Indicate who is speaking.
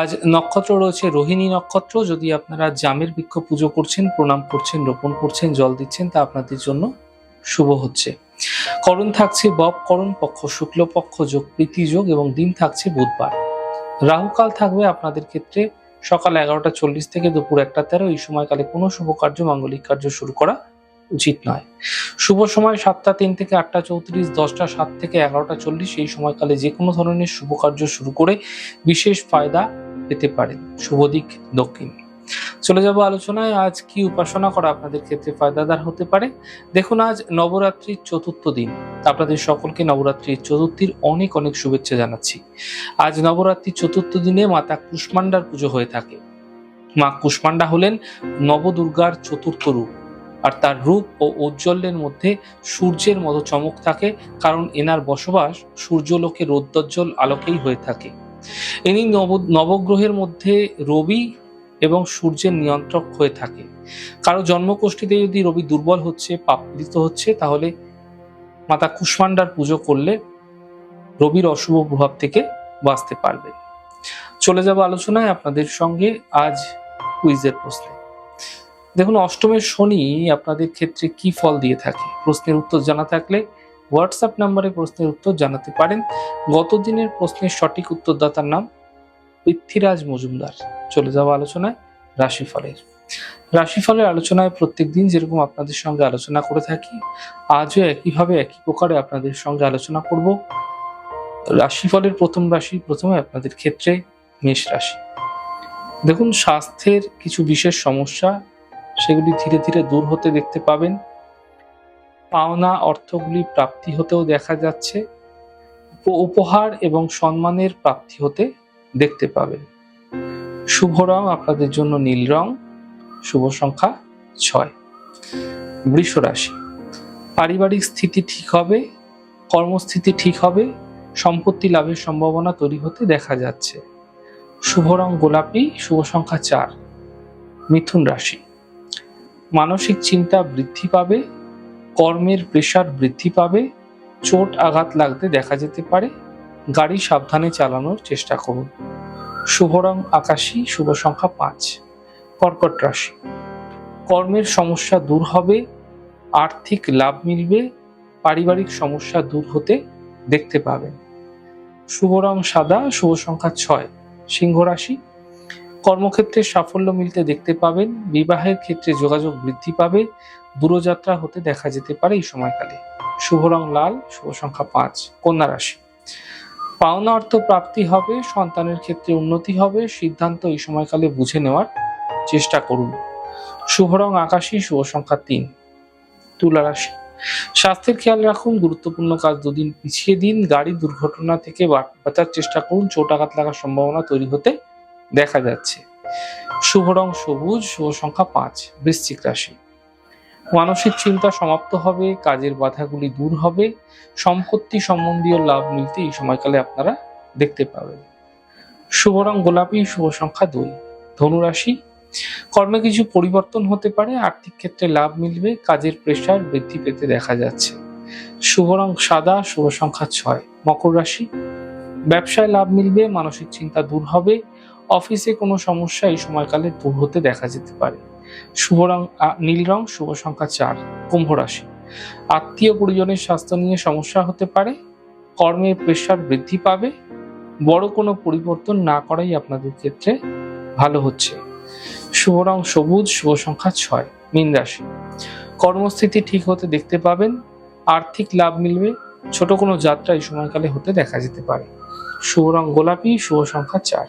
Speaker 1: আজ নক্ষত্র রয়েছে, রোহিণী নক্ষত্র। যদি আপনারা জামের বৃক্ষ পুজো করছেন, প্রণাম করছেন, রোপণ করছেন, জল দিচ্ছেন, তা আপনাদের জন্য শুভ হচ্ছে। করণ থাকছে বব করণ পক্ষ শুক্লপক্ষ যোগ প্রীতি যোগ এবং দিন থাকছে বুধবার। রাহুকাল থাকবে আপনাদের ক্ষেত্রে সকাল এগারোটা চল্লিশ থেকে দুপুর একটা তেরো। এই সময়কালে কোনো শুভ কার্য, মাঙ্গলিক কার্য শুরু করা উচিত নয়। শুভ সময় সাতটা তিন থেকে আটটা চৌত্রিশ, দশটা সাত থেকে এগারোটা চল্লিশ। এই সময়কালে যে কোনো ধরনের শুভ কার্য শুরু করে বিশেষ ফায়দা পেতে পারেন। শুভ দিক দক্ষিণ। চলে যাব আলোচনায়। আজ কি উপাসনা করা আপনাদের ক্ষেত্রে ফায়দাদার হতে পারে? দেখুন, আজ নবরাত্রির চতুর্থ দিন। আপনাদের সকলকে নবরাত্রির চতুর্থীর অনেক অনেক শুভেচ্ছা জানাচ্ছি। আজ নবরাত্রির চতুর্থ দিনে মাতা কুষ্মান্ডার পুজো হয়ে থাকে। মা কুষ্মান্ডা হলেন নবদুর্গার চতুর্থ রূপ। আর তার রূপ ও ঔজ্জ্বল্যের মধ্যে সূর্যের মতো চমক থাকে, কারণ এনার বসবাস সূর্যলোকে রৌদ্রোজ্জ্বল আলোকেই হয়ে থাকে। ইনি নব, নবগ্রহের মধ্যে রবি এবং সূর্যের নিয়ন্ত্রক হয়ে থাকে। কারও জন্মকোষ্ঠীতে যদি রবি দুর্বল হচ্ছে পাপলিত হচ্ছে, তাহলে মাতা কুষ্মান্ডার পুজো করলে রবির অশুভ প্রভাব থেকে বাঁচতে পারবে। চলে যাব আলোচনায় আপনাদের সঙ্গে আজ কুইজের প্রশ্নে। দেখুন, অষ্টমের শনি আপনাদের ক্ষেত্রে কি ফল দিয়ে থাকে? প্রশ্নের উত্তর জানা থাকলে হোয়াটসঅ্যাপ নাম্বারে প্রশ্নের উত্তর জানাতে পারেন। গত দিনের প্রশ্নের সঠিক উত্তরদাতার নাম পৃথ্বীরাজ মজুমদার। চলে যাওয়া আলোচনায় রাশিফলের। রাশিফলের আলোচনায় প্রত্যেক দিন যেরকম আপনাদের সঙ্গে আলোচনা করে থাকি, আজও একইভাবে একই প্রকারে আপনাদের সঙ্গে আলোচনা করব। রাশিফলের প্রথম রাশি প্রথমে আপনাদের ক্ষেত্রে মেষ রাশি। দেখুন, স্বাস্থ্যের কিছু বিশেষ সমস্যা, সেগুলি ধীরে ধীরে দূর হতে দেখতে পাবেন। পাওনা অর্থগুলি প্রাপ্তি হতেও দেখা যাচ্ছে। উপহার এবং সম্মানের প্রাপ্তি হতে দেখতে পাবেন। শুভ রং আপনাদের জন্য নীল রং। শুভ সংখ্যা ছয়। বৃষ রাশি। পারিবারিক স্থিতি ঠিক হবে, কর্মস্থিতি ঠিক হবে, সম্পত্তি লাভের সম্ভাবনা তৈরি হতে দেখা যাচ্ছে। শুভ রং গোলাপি, শুভ সংখ্যা চার। মিথুন রাশি। মানসিক চিন্তা বৃদ্ধি পাবে কর্মের প্রেশার বৃদ্ধি পাবে, চোট আঘাত লাগতে দেখা যেতে পারে, গাড়ি সাবধানে চালানোর চেষ্টা করুন। শুভ রং আকাশী, শুভ সংখ্যা পাঁচ, কর্কট রাশি। কর্মের সমস্যা দূর হবে, আর্থিক লাভ মিলবে, পারিবারিক সমস্যা দূর হতে দেখতে পাবেন। শুভ রং সাদা, শুভ সংখ্যা ছয়, সিংহ রাশি। কর্মক্ষেত্রে সাফল্য মিলতে দেখতে পাবেন, বিবাহের ক্ষেত্রে যোগাযোগ বৃদ্ধি পাবে, দূরযাত্রা হতে দেখা যেতে পারে এই সময়কালে। শুভ রং লাল, শুভ সংখ্যা পাঁচ, কন্যা রাশি। পাওনা অর্থ প্রাপ্তি হবে, সন্তানের ক্ষেত্রে উন্নতি হবে, সিদ্ধান্ত এই সময়কালে বুঝে নেওয়ার চেষ্টা করুন। শুভ রং আকাশী, শুভ সংখ্যা তিন, তুলা রাশি। স্বাস্থ্যের খেয়াল রাখুন, গুরুত্বপূর্ণ কাজ দুদিন পিছিয়ে দিন, গাড়ি দুর্ঘটনা থেকে বাঁচার চেষ্টা করুন, চোট আঘাত লাগার সম্ভাবনা তৈরি হতে দেখা যাচ্ছে। শুভ রং সবুজ, শুভ সংখ্যা পাঁচ, বৃশ্চিক রাশি। মানসিক চিন্তা সমাপ্ত হবে, কাজের বাধাগুলি দূর হবে, সম্পত্তি সম্বন্ধীয় লাভ মিলতে এই সময়কালে আপনারা দেখতে পাবেন। শুভ রং গোলাপি, শুভ সংখ্যা দুই ধনুরাশি কর্মে কিছু পরিবর্তন হতে পারে, আর্থিক ক্ষেত্রে লাভ মিলবে, কাজের প্রেশার বৃদ্ধি পেতে দেখা যাচ্ছে। শুভ রং সাদা, শুভ সংখ্যা ছয়, মকর রাশি। ব্যবসায় লাভ মিলবে, মানসিক চিন্তা দূর হবে অফিসে কোনো সমস্যা এই সময়কালে দূর হতে দেখা যেতে পারে। শুভ রং নীল রং, শুভ সংখ্যা চার, কুম্ভ রাশি। আত্মীয় পরিজনের স্বাস্থ্য নিয়ে সমস্যা হতে পারে কর্মের প্রেশার বৃদ্ধি পাবে, বড় কোনো পরিবর্তন না করাই আপনাদের ক্ষেত্রে ভালো হচ্ছে। শুভ রং সবুজ, শুভ সংখ্যা ছয়, মীন রাশি। কর্মস্থিতি ঠিক হতে দেখতে পাবেন, আর্থিক লাভ মিলবে, ছোট কোনো যাত্রা এই সময়কালে হতে দেখা যেতে পারে। শুভ রং গোলাপি, শুভ সংখ্যা চার।